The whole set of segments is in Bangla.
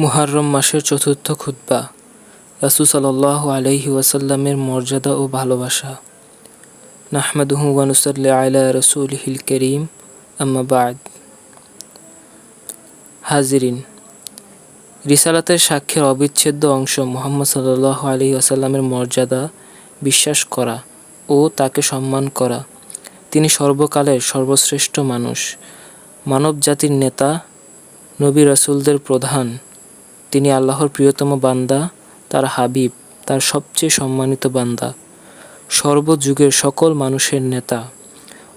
মুহাররম মাসের চতুর্থ খুতবা। রাসূল সাল্লাল্লাহু আলাইহি ওয়াসাল্লামের মর্যাদা ও ভালোবাসা। নাহমাদুহু ওয়া নুসাল্লি আলা রাসূলিহিল কারীম, আম্মা বা'দ। হাজিরিন। রিসালাতের সাক্ষ্যের অবিচ্ছেদ্য অংশ মোহাম্মদ সাল্লাহ আলাইহি ওয়াসাল্লামের মর্যাদা বিশ্বাস করা ও তাকে সম্মান করা। তিনি সর্বকালের সর্বশ্রেষ্ঠ মানুষ। মানব জাতির নেতা, নবী রাসূলদের প্রধান তিনি আল্লাহর প্রিয়তম বান্দা, তার হাবিব, তার সবচেয়ে সম্মানিত বান্দা, সর্বযুগের সকল মানুষের নেতা।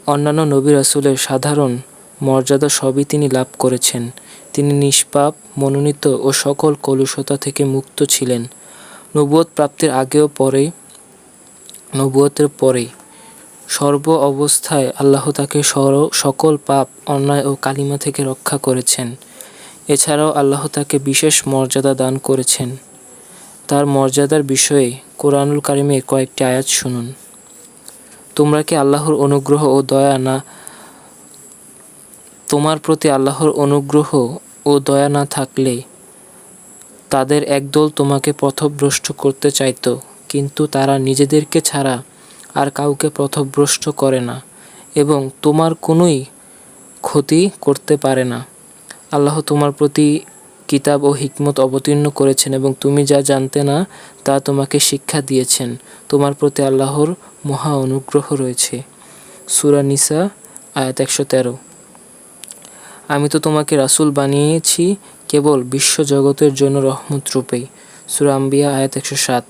অন্যান্য নবী রাসূলের সাধারণ মর্যাদা সবই তিনি লাভ করেছেন। তিনি নিষ্পাপ, মনোনীত ও সকল কলুষতা থেকে মুক্ত ছিলেন। নবুয়ত প্রাপ্তির আগেও পরে, নবুয়তের পরে সর্ব অবস্থায় আল্লাহ তাকে সর, সকল পাপ, অন্যায় ও কালিমা থেকে রক্ষা করেছেন। এছাড়াও আল্লাহ তাকে বিশেষ মর্যাদা দান করেছেন। তার মর্যাদার বিষয়ে কোরআনুল কারিমের কয়েকটি আয়াত শুনুন। তোমরা কি আল্লাহর অনুগ্রহ ও দয়া না, তোমার প্রতি আল্লাহর অনুগ্রহ ও দয়া না থাকলে তাদের একদল তোমাকে পথভ্রষ্ট করতে চাইত, কিন্তু তারা নিজেদেরকে ছাড়া আর কাউকে পথভ্রষ্ট করে না এবং তোমার কোনোই ক্ষতি করতে পারে না। আল্লাহ তোমার প্রতি কিতাব ও হিকমত অবতীর্ণ করেছেন এবং তুমি যা জানতে না, তা তোমাকে শিক্ষা দিয়েছেন। তোমার প্রতি আল্লাহর মহা অনুগ্রহ রয়েছে। সুরা নিসা, আয়াত একশো তেরো। আমি তো তোমাকে রাসুল বানিয়েছি কেবল বিশ্বজগতের জন্য রহমত রূপেই। সুরা আম্বিয়া, আয়াত একশো সাত।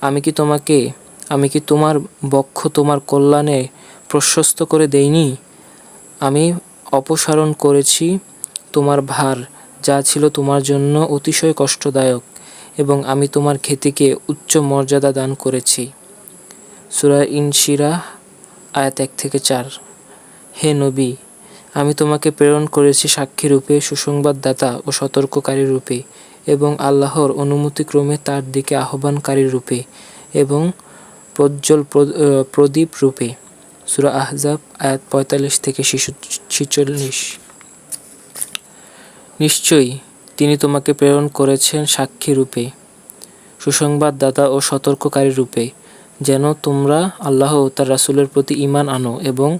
আমি কি তোমাকে, আমি কি তোমার বক্ষ তোমার কল্যাণে প্রশস্ত করে দেইনি? আমি অপসারণ করেছি তোমার ভার, যা ছিল তোমার জন্য অতিশয় কষ্টদায়ক, এবং আমি তোমার খ্যাতিকে উচ্চ মর্যাদা দান করেছি। সুরা ইনশিরা আয়াত এক থেকে চার। হে নবী, আমি তোমাকে প্রেরণ করেছি সাক্ষী রূপে, সুসংবাদদাতা ও সতর্ককারী রূপে, এবং আল্লাহর অনুমতিক্রমে তার দিকে আহ্বানকারী রূপে, এবং প্রজ্জ্বল প্রদীপ রূপে। সুরা আহজাব, আয়াত পঁয়তাল্লিশ থেকে শিশু ছিচল্লিশ। নিশ্চয়ই তিনি তোমাকে প্রেরণ করেছেন সাক্ষী রূপে সুসংবাদদাতা ও সতর্ককারী রূপে, যেন তোমরা আল্লাহ ও তার রাসুলের প্রতি ইমান আনো এবং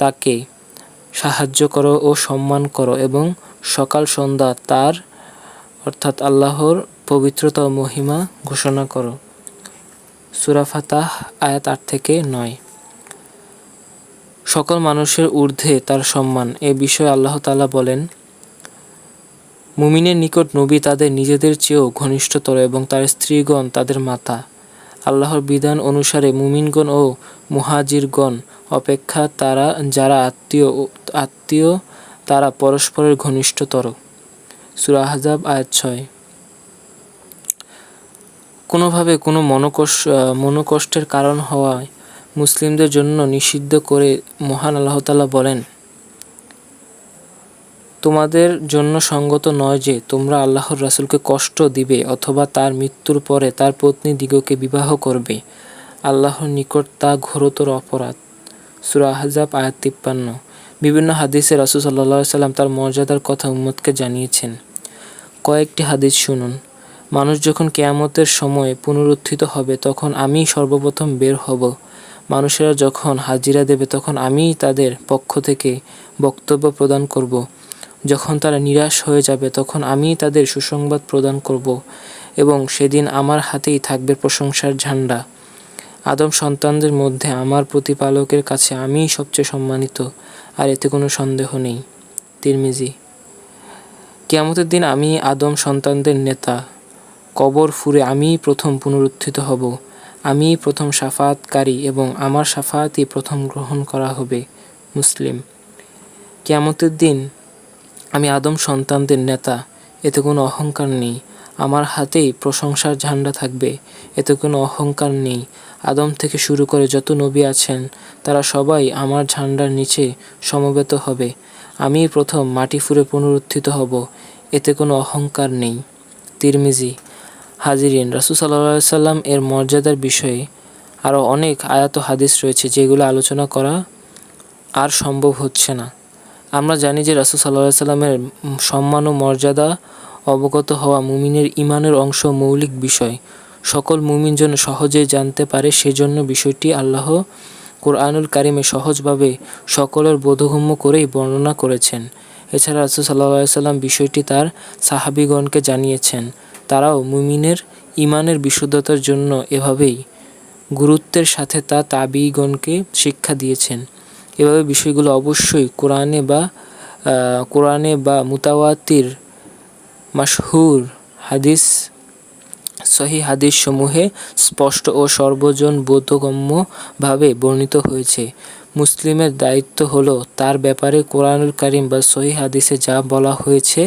তাকে সাহায্য করো ও সম্মান করো এবং সকাল সন্ধ্যা তার, অর্থাৎ আল্লাহর পবিত্রতা ও মহিমা ঘোষণা করো। সুরা ফাতাহ, আয়াত আট থেকে নয়। সকল মানুষের ঊর্ধ্বে তার সম্মান, এ বিষয়ে আল্লাহ তালা বলেন মুমিনের নিকট নবী তাদের নিজেদের চেয়েও ঘনিষ্ঠতর এবং তার স্ত্রীগণ তাদের মাতা। আল্লাহর বিধান অনুসারে মুমিনগণ ও মুহাজিরগণ অপেক্ষা তারা, যারা আত্মীয় আত্মীয়, তারা পরস্পরের ঘনিষ্ঠতর। সুরা আহজাব, আয়াত ছয়। কোনোভাবে কোনো মনোকষ মনোকষ্টের কারণ হওয়ায় মুসলিমদের জন্য নিষিদ্ধ করে মহান আল্লাহ তালা বলেন তোমাদের জন্য সঙ্গত নয় যে, তোমরা আল্লাহর রাসুলকে কষ্ট দিবে অথবা তার মৃত্যুর পরে তার পত্নী দিগকে বিবাহ করবে। আল্লাহর নিকট তা ঘোরতর অপরাধ। সুরা আহজাব, আয়াত তিপ্পান্ন। বিভিন্ন হাদিসে রাসুল সাল্লা সাল্লাম তার মর্যাদার কথা উম্মদকে জানিয়েছেন। কয়েকটি হাদিস শুনুন। মানুষ যখন কেয়ামতের সময় পুনরুত্থিত হবে, তখন আমি সর্বপ্রথম বের হব। মানুষেরা যখন হাজিরা দেবে, তখন আমি তাদের পক্ষ থেকে বক্তব্য প্রদান করব। যখন তারা নিরাশ হয়ে যাবে, তখন আমি তাদের সুসংবাদ প্রদান করব এবং সেদিন আমার হাতেই থাকবে প্রশংসার ঝান্ডা। আদম সন্তানদের মধ্যে আমার প্রতিপালকের কাছে আমিই সবচেয়ে সম্মানিত, আর এতে কোনো সন্দেহ নেই। তিরমিজি। কেয়ামতের দিন আমি আদম সন্তানদের নেতা। কবর ফুরে আমিই প্রথম পুনরুত্থিত হব। আমি প্রথম সাফাতকারী এবং আমার সাফাতই প্রথম গ্রহণ করা হবে। মুসলিম। কেয়ামতের দিন আমি আদম সন্তানদের নেতা, এতে কোনো অহংকার নেই। আমার হাতেই প্রশংসার ঝান্ডা থাকবে, এতে কোনো অহংকার নেই। আদম থেকে শুরু করে যত নবী আছেন, তারা সবাই আমার ঝান্ডার নিচে সমবেত হবে। আমি প্রথম মাটি ফুরে পুনরুত্থিত হব, এতে কোনো অহংকার নেই। তিরমিজি, হাজিরিন, রাসুল সাল্লা সাল্লাম এর মর্যাদার বিষয়ে আরও অনেক আয়াত হাদিস রয়েছে, যেগুলো আলোচনা করা আর সম্ভব হচ্ছে না। আমরা জানি যে রাসুল সাল্লাহ সাল্লামের সম্মান ও মর্যাদা অবগত হওয়া মুমিনের ইমানের অংশ মৌলিক বিষয়। সকল মুমিন যেন সহজেই জানতে পারে, সেজন্য বিষয়টি আল্লাহ কোরআনুল কারিমে সহজভাবে সকলের বোধগম্য করেই বর্ণনা করেছেন। এছাড়া রাসুল সাল্লাহ সাল্লাম বিষয়টি তার সাহাবিগণকে জানিয়েছেন। তারাও মুমিনের ইমানের বিশুদ্ধতার জন্য এভাবেই গুরুত্বের সাথে তা তাবিগণকে শিক্ষা দিয়েছেন। এভাবে বিষয়গুলো অবশ্যই কোরআনে বা কোরআনে বা মুতাওয়াতির মাশহুর হাদিস, সহি হাদিস সমূহে স্পষ্ট ও সর্বজন বোধগম্যভাবে বর্ণিত হয়েছে। মুসলিমের দায়িত্ব হলো তার ব্যাপারে কোরআনুল কারিম বা সহি হাদিসে যা বলা হয়েছে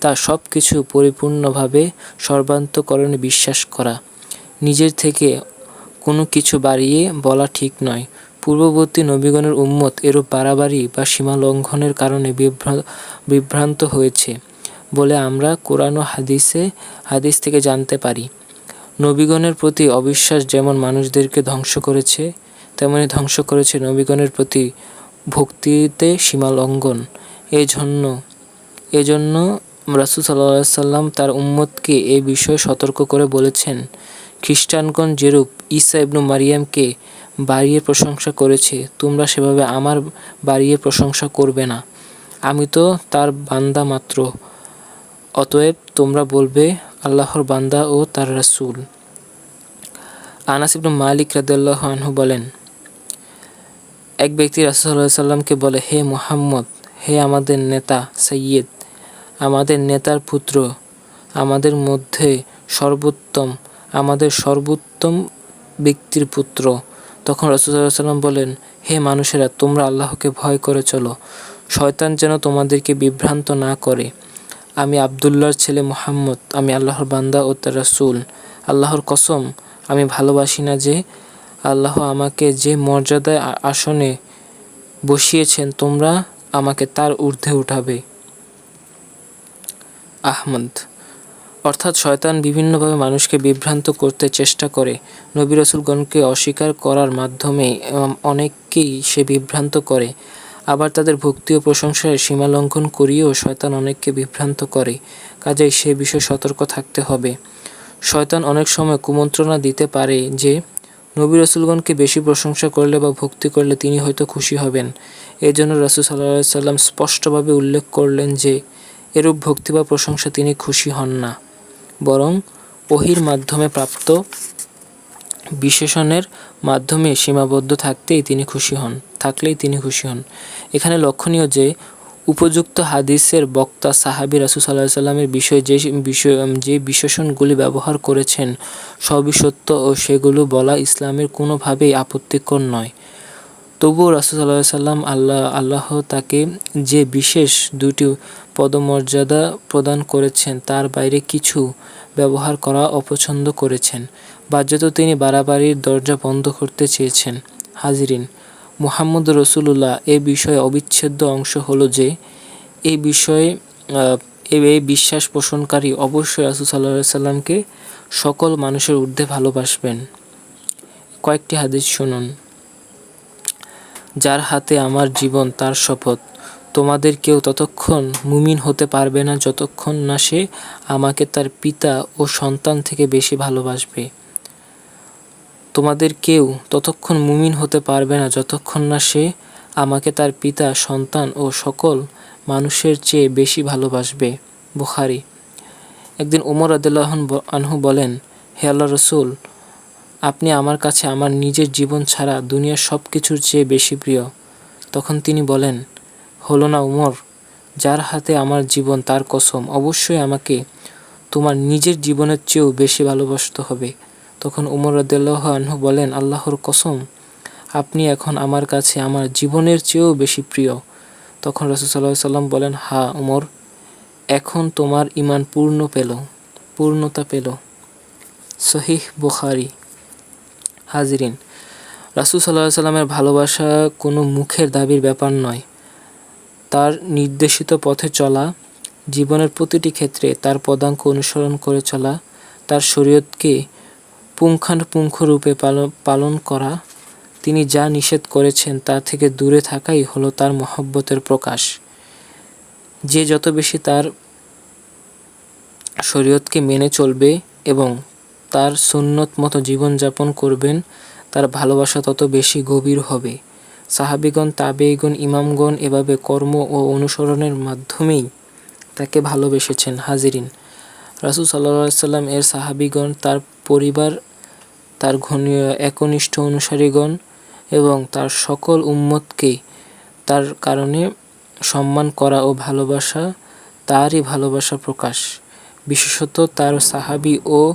তা সব কিছু পরিপূর্ণভাবে সর্বান্তকরণে বিশ্বাস করা। নিজের থেকে কোনো কিছু বাড়িয়ে বলা ঠিক নয়। পূর্ববর্তী নবীগণের উম্মত এরূপ বাড়াবাড়ি বা সীমা লঙ্ঘনের কারণে বিভ্রা- বিভ্রান্ত হয়েছে বলে আমরা কোরআন ও হাদিসে, হাদিস থেকে জানতে পারি। নবীগণের প্রতি অবিশ্বাস যেমন মানুষদেরকে ধ্বংস করেছে, তেমনি ধ্বংস করেছে নবীগণের প্রতি ভক্তিতে সীমা লঙ্ঘন। এই জন্য এজন্য রাসুল সাল্লাহ সাল্লাম তার উম্মতকে এ বিষয়ে সতর্ক করে বলেছেন, খ্রিস্টানগণ যেরূপ ঈসা ইবনু মারিয়ামকে বাড়িয়ে প্রশংসা করেছে। তোমরা সেভাবে আমার বাড়িয়ে প্রশংসা করবে না। আমি তো তার বান্দা মাত্র। অতএব তোমরা বলবে, আল্লাহর বান্দা ও তার রাসূল। আনাস ইবনু মালিক রাদিয়াল্লাহু আনহু বলেন, এক ব্যক্তি রাসূলুল্লাহ সাল্লামকে বলে, হে মুহাম্মদ, হে আমাদের নেতা, সৈয়দ, আমাদের নেতার পুত্র, আমাদের মধ্যে সর্বোত্তম, আমাদের সর্বোত্তম ব্যক্তির পুত্র। তখন রাসূলুল্লাহ সাল্লাম বলেন, হে মানুষেরা, তোমরা আল্লাহকে ভয় করে চলো। শয়তান যেন তোমাদেরকে বিভ্রান্ত না করে। আমি আবদুল্লাহর ছেলে মোহাম্মদ, আমি আল্লাহর বান্দা ও তার রাসূল। আল্লাহর কসম, আমি ভালোবাসি না যে আল্লাহ আমাকে যে মর্যাদায় আসনে বসিয়েছেন, তোমরা আমাকে তার ঊর্ধ্বে উঠাবে। আহমদ অর্থাৎ শয়তান বিভিন্নভাবে মানুষকে বিভ্রান্ত করতে চেষ্টা করে। নবী রসুলগণকে অস্বীকার করার মাধ্যমে অনেককেই সে বিভ্রান্ত করে। আবার তাদের ভক্তি ও প্রশংসায় সীমালঙ্ঘন করিয়েও শয়তান অনেককে বিভ্রান্ত করে। কাজেই সে বিষয়ে সতর্ক থাকতে হবে। শয়তান অনেক সময় কুমন্ত্রণা দিতে পারে যে, নবী রসুলগণকে বেশি প্রশংসা করলে বা ভক্তি করলে তিনি হয়তো খুশি হবেন। এই জন্য রসুল সাল্লাহ সাল্লাম স্পষ্টভাবে উল্লেখ করলেন যে, এরূপ ভক্তি বা প্রশংসা তিনি খুশি হন না। বরং ওহির মাধ্যমে প্রাপ্ত বিশেষণের মাধ্যমে সীমাবদ্ধ থাকতেই তিনি খুশি হন, থাকলেই তিনি খুশি হন। এখানে লক্ষণীয় যে, উপযুক্ত হাদিসের বক্তা সাহাবী রাসুল সাল্লাহ সাল্লামের বিষয়ে যে, বিষয় যে বিশেষণগুলি ব্যবহার করেছেন, সবই সত্য ও সেগুলো বলা ইসলামের কোনোভাবেই আপত্তিকর নয়। তবুও রাসুল সাল্লাহ সাল্লাম আল্লাহ আল্লাহ তাকে যে বিশেষ দুটি পদমর্যাদা প্রদান করেছেন, তার বাইরে কিছু ব্যবহার করা অপছন্দ করেছেন। বাহ্যত তিনি বাড়াবাড়ির দরজা বন্ধ করতে চেয়েছেন। হাজিরিন, মুহাম্মদ রসুল্লাহ এ বিষয়ে অবিচ্ছেদ্য অংশ হলো যে এই বিষয়ে এই বিশ্বাস পোষণকারী অবশ্যই রাসুল সাল্লাহ সাল্লামকে সকল মানুষের ঊর্ধ্বে ভালোবাসবেন। কয়েকটি হাদিস শুনুন। যার হাতে আমার জীবন, তার শপথ। তোমাদের কেউ ততক্ষণ মুমিন হতে পারবে না যতক্ষণ না সে আমাকে তার পিতা ও সন্তান থেকে বেশি ভালোবাসবে। তোমাদের কেউ ততক্ষণ মুমিন হতে পারবে না যতক্ষণ না সে আমাকে তার পিতা, সন্তান ও সকল মানুষের চেয়ে বেশি ভালোবাসবে। বুখারি। একদিন ওমর আদুল্লাহ আনহু বলেন, হে আল্লাহ রসুল, আপনি আমার কাছে আমার নিজের জীবন ছাড়া দুনিয়ার সব কিছুর চেয়ে বেশি প্রিয়। তখন তিনি বলেন হলো না উমর? যার হাতে আমার জীবন, তার কসম। অবশ্যই আমাকে তোমার নিজের জীবনের চেয়েও বেশি ভালোবাসতে হবে। তখন উমর রদুল্লাহ আনহু বলেন, আল্লাহর কসম, আপনি এখন আমার কাছে আমার জীবনের চেয়েও বেশি প্রিয়। তখন রসুল সাল্লাহ সাল্লাম বলেন, হা উমর, এখন তোমার ইমান পূর্ণ পেল, পূর্ণতা পেল। সহিহ বুখারি, হাজিরিন। রাসুল সাল্লাহ সাল্লামের ভালোবাসা কোনো মুখের দাবির ব্যাপার নয়। তার নির্দেশিত পথে চলা, জীবনের প্রতিটি ক্ষেত্রে তার পদাঙ্ক অনুসরণ করে চলা, তার শরীয়তকে পুঙ্খানুপুঙ্খরূপে পালন পালন করা, তিনি যা নিষেধ করেছেন তা থেকে দূরে থাকাই হলো তার মহব্বতের প্রকাশ। যে যত বেশি তার শরীয়তকে মেনে চলবে এবং তার সুন্নত মতো জীবনযাপন করবেন, তার ভালোবাসা তত বেশি গভীর হবে। সাহাবিগণ তাবেইগণ ইমামগণ এভাবে কর্ম ও অনুসরণের মাধ্যমেই তাকে ভালোবেসেছেন, হাজিরিন। রাসুল সাল্লা সাল্লাম এর সাহাবিগণ, তার পরিবার, তার ঘনীয় একনিষ্ঠ অনুসারীগণ এবং তার সকল উম্মতকে তার কারণে সম্মান করা ও ভালোবাসা, তারই ভালোবাসা প্রকাশ। বিশেষত তার সাহাবি ও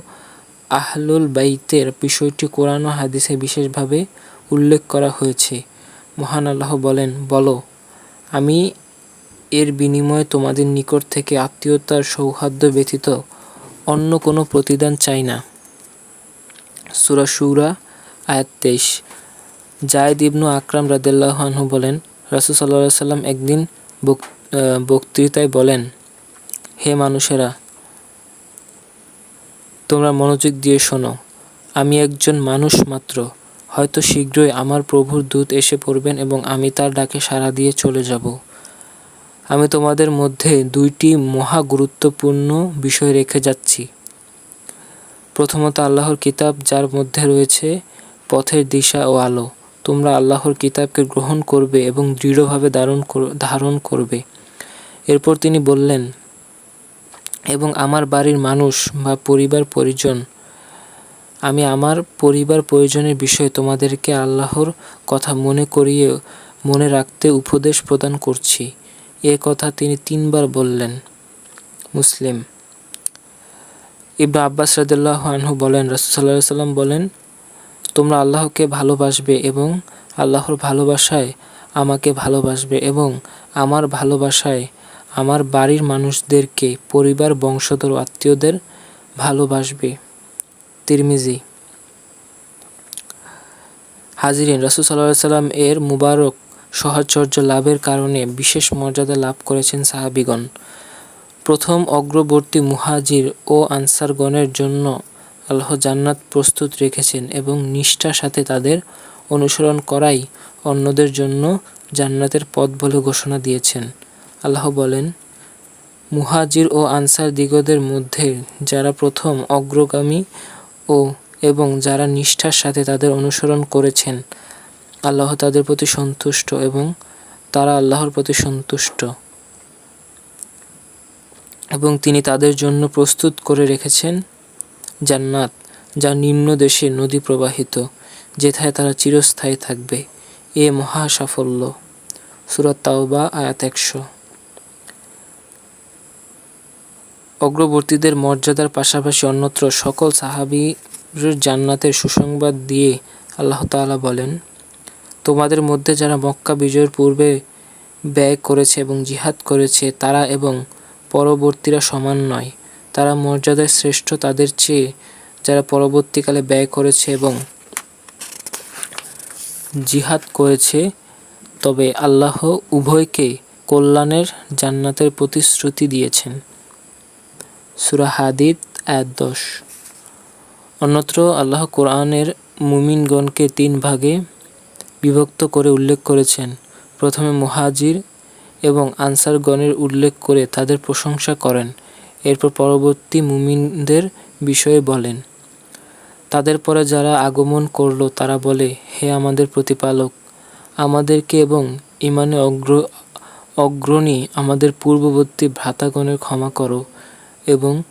আহলুল বাইতের বিষয়টি কোরআন হাদিসে বিশেষভাবে উল্লেখ করা হয়েছে। মহান আল্লাহ বলেন, বলো, আমি এর বিনিময়ে তোমাদের নিকট থেকে আত্মীয়তার সৌহার্দ্য ব্যতীত অন্য কোনো প্রতিদান চাই না। সুরা সুরা আয়াত তেইশ। জায়দ ইবনু আকরাম রাদেল্লাহানহু বলেন, রাসুল সাল্লাহ সাল্লাম একদিন বক্তৃতায় বলেন, হে মানুষেরা, তোমরা মনোযোগ দিয়ে শোনো, আমি একজন মানুষ মাত্র। হয়তো শীঘ্রই আমার প্রভুর দূত এসে পড়বেন এবং আমি তার ডাকে সাড়া দিয়ে চলে যাব। আমি তোমাদের মধ্যে দুইটি মহা গুরুত্বপূর্ণ বিষয় রেখে যাচ্ছি। প্রথমত আল্লাহর কিতাব, যার মধ্যে রয়েছে পথের দিশা ও আলো। তোমরা আল্লাহর কিতাবকে গ্রহণ করবে এবং দৃঢ়ভাবে ধারণ ধারণ করবে। এরপর তিনি বললেন, এবং আমার বাড়ির মানুষ বা পরিবার পরিজন আমি আমার পরিবার প্রয়োজনের বিষয়ে তোমাদেরকে আল্লাহর কথা মনে করিয়ে, মনে রাখতে উপদেশ প্রদান করছি। এ কথা তিনি তিনবার বললেন। মুসলিম। ইবরা আব্বাস রাদুল্লাহ আনহু বলেন রসুল্লাহ সাল্লাম বলেন, তোমরা আল্লাহকে ভালোবাসবে এবং আল্লাহর ভালোবাসায় আমাকে ভালোবাসবে এবং আমার ভালোবাসায় আমার বাড়ির মানুষদেরকে পরিবার, বংশধর, আত্মীয়দের ভালোবাসবে। তিরমিজি। হাজিরিন, রসুল সাল্লাহ সাল্লাম এর মুবারক সহচর্য লাভের কারণে বিশেষ মর্যাদা লাভ করেছেন সাহাবিগণ। প্রথম অগ্রবর্তী মুহাজির ও আনসারগণের জন্য আল্লাহ জান্নাত প্রস্তুত রেখেছেন এবং নিষ্ঠার সাথে তাদের অনুসরণ করাই অন্যদের জন্য জান্নাতের পথ বলে ঘোষণা দিয়েছেন। আল্লাহ বলেন, মুহাজির ও আনসার দিগদের মধ্যে যারা প্রথম অগ্রগামী ও এবং যারা নিষ্ঠার সাথে তাদের অনুসরণ করেছেন, আল্লাহ তাদের প্রতি সন্তুষ্ট এবং তারা আল্লাহর প্রতি সন্তুষ্ট। এবং তিনি তাদের জন্য প্রস্তুত করে রেখেছেন জান্নাত, যা নিম্ন দেশে নদী প্রবাহিত, যেথায় তারা চিরস্থায়ী থাকবে। এ মহা সাফল্য। সুরত তাওবা, আয়াত একশো। অগ্রবর্তীদের মর্যাদার পাশাপাশি অন্যত্র সকল সাহাবির জান্নাতের সুসংবাদ দিয়ে আল্লাহ তাআলা বলেন, তোমাদের মধ্যে যারা মক্কা বিজয়ের পূর্বে ব্যয় করেছে এবং জিহাদ করেছে, তারা এবং পরবর্তীরা সমান নয়। তারা মর্যাদায় শ্রেষ্ঠ তাদের চেয়ে যারা পরবর্তীকালে ব্যয় করেছে এবং জিহাদ করেছে, তবে আল্লাহ উভয়কে কল্যাণের জান্নাতের প্রতিশ্রুতি দিয়েছেন। সুরা হাদিদ আয়াত দশ। অন্যত্র আল্লাহ কোরআনের মুমিনগণকে তিন ভাগে বিভক্ত করে উল্লেখ করেছেন। প্রথমে মুহাজির এবং আনসারগণের উল্লেখ করে তাদের প্রশংসা করেন। এরপর পরবর্তী মুমিনদের বিষয়ে বলেন। তাদের পরে যারা আগমন করল, তারা বলে, হে আমাদের প্রতিপালক, আমাদেরকে এবং ইমানে অগ্র, অগ্রণী আমাদের পূর্ববর্তী ভ্রাতাগণের ক্ষমা করো। এবং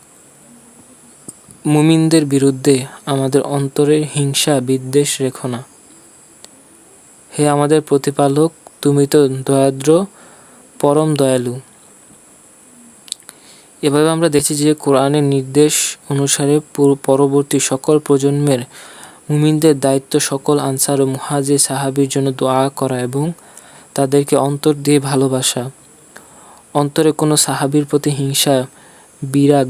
মুমিনদের বিরুদ্ধে আমাদের অন্তরে হিংসা, বিদ্বেষ রেখো না। হে আমাদের প্রতিপালক, তুমি তো দয়াদ্র, পরম দয়ালু। এভাবে আমরা দেখছি যে কোরআনের নির্দেশ অনুসারে পরবর্তী সকল প্রজন্মের মুমিনদের দায়িত্ব সকল আনসার ও মুহাজে সাহাবির জন্য দোয়া করা এবং তাদেরকে অন্তর দিয়ে ভালোবাসা। অন্তরে কোনো সাহাবির প্রতি হিংসা বিরাগ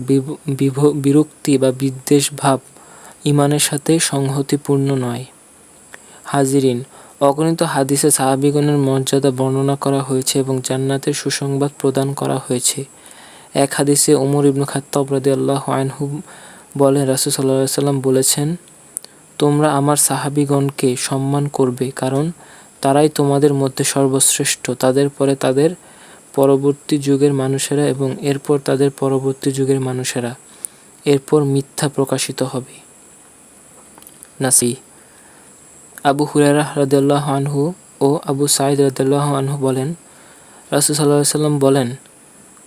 বিরক্তি বা বিদ্বেষ ভাব ইমানের সাথে সংহতিপূর্ণ নয়। হাজিরিন, অগণিত হাদিসে সাহাবিগণের মর্যাদা বর্ণনা করা হয়েছে এবং জান্নাতের সুসংবাদ প্রদান করা হয়েছে। এক হাদিসে উমর ইবনু খাত্তাব আল্লাহ আনহু বলেন, রাসুল সাল্লাহ সাল্লাম বলেছেন, তোমরা আমার সাহাবিগণকে সম্মান করবে কারণ তারাই তোমাদের মধ্যে সর্বশ্রেষ্ঠ। তাদের পরে তাদের পরবর্তী যুগের মানুষেরা এবং এরপর তাদের পরবর্তী যুগের মানুষেরা এরপর মিথ্যা প্রকাশিত হবে। নাসি, আবু হুরারা রাদিয়াল্লাহু আনহু ও আবু সাইদ রাদিয়াল্লাহু আনহু বলেন সাল্লাল্লাহু আলাইহি সাল্লাম বলেন,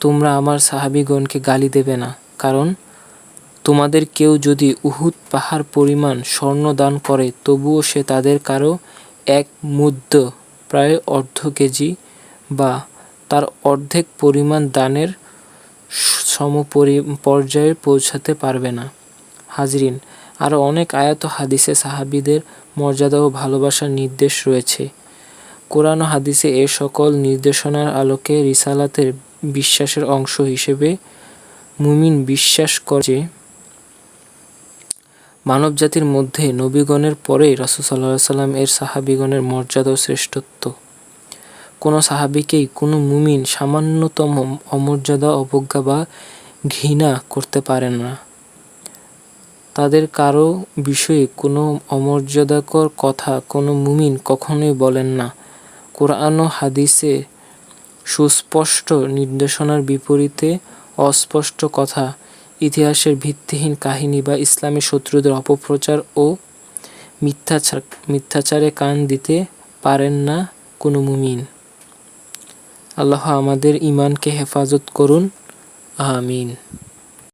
তোমরা আমার সাহাবীগণকে গালি দেবে না, কারণ তোমাদের কেউ যদি উহুদ পাহাড় পরিমাণ স্বর্ণ দান করে, তবুও সে তাদের কারও এক মুদ্দ, প্রায় অর্ধ কেজি বা তার অর্ধেক পরিমাণ দানের সমপরি, পর্যায়ে পৌঁছাতে পারবে না। হাজরিন আরও অনেক আয়াত হাদিসে সাহাবিদের মর্যাদা ও ভালোবাসার নির্দেশ রয়েছে। কোরআন ও হাদিসে এ সকল নির্দেশনার আলোকে রিসালাতের বিশ্বাসের অংশ হিসেবে মুমিন বিশ্বাস করে মানবজাতির মধ্যে নবীগণের পরে রাসূল সাল্লাল্লাহু সাল্লাম এর সাহাবীগণের মর্যাদা ও শ্রেষ্ঠত্ব কোনো সাহাবীকেই কোনো মুমিন সামান্যতম অমর্যাদা অবজ্ঞা বা ঘৃণা করতে পারে না? তাদের কারও বিষয়ে কোনো অমর্যাদাকর কথা কোনো মুমিন কখনোই বলেন না। কোরআন ও হাদিসে সুস্পষ্ট নির্দেশনার বিপরীতে অস্পষ্ট কথা, ইতিহাসের ভিত্তিহীন কাহিনী বা ইসলামী শত্রুদের অপপ্রচার ও মিথ্যাচার মিথ্যাচারে কান দিতে পারেন না কোনো মুমিন। আল্লাহ আমাদের ইমানকে হেফাজত করুন। আমিন।